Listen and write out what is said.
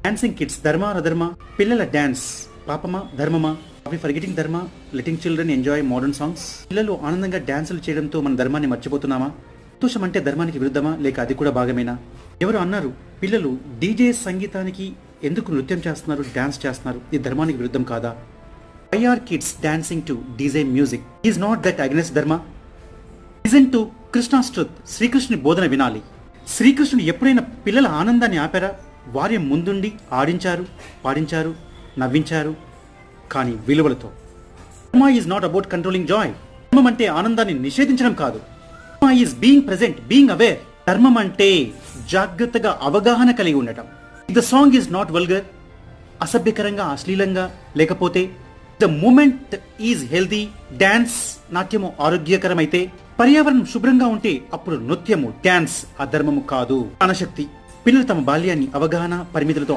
Dancing kids ధర్మ అధర్మ పిల్లల డాన్స్ పాపమా ధర్మమా అవి forgetting dharma letting children enjoy modern songs పిల్లలు ఆనందంగా డాన్సులు చేయడంతో మన ధర్మాన్ని మర్చిపోతున్నామా సంతోషం అంటే ధర్మానికి విరుద్ధమా లేక అది కూడా భాగమేనా ఎవరు అన్నారు పిల్లలు డీజే సంగీతానికి ఎందుకు నృత్యం చేస్తున్నారు డాన్స్ చేస్తున్నారు ఇది ధర్మానికి విరుద్ధం కాదా why are kids dancing to DJ music is not that against dharma listen to Krishna's శ్రీకృష్ణుని బోధన వినాలి శ్రీకృష్ణుడు ఎప్పుడైనా పిల్లల ఆనందాన్ని ఆపారా వారి ముందుండి ఆడించారు పాడించారు నవ్వించారు. కానీ విలువలతో. Karma is not about controlling joy ధర్మం అంటే ఆనందాన్ని నిషేధించడం కాదు. Karma is being present being aware ధర్మం అంటే జాగ్రత్తగా అవగాహన కలిగి ఉండటం. The song is not vulgar అసభ్యకరంగా అశ్లీలంగా లేకపోతే the movement is healthy dance నాట్యము ఆరోగ్యకరమైతే పర్యావరణం శుభ్రంగా ఉంటే అప్పుడు నృత్యము డ్యాన్స్ అధర్మము కాదు. అనశక్తి పిల్లలు తమ బాల్యాన్ని అవగాహన పరిమితులతో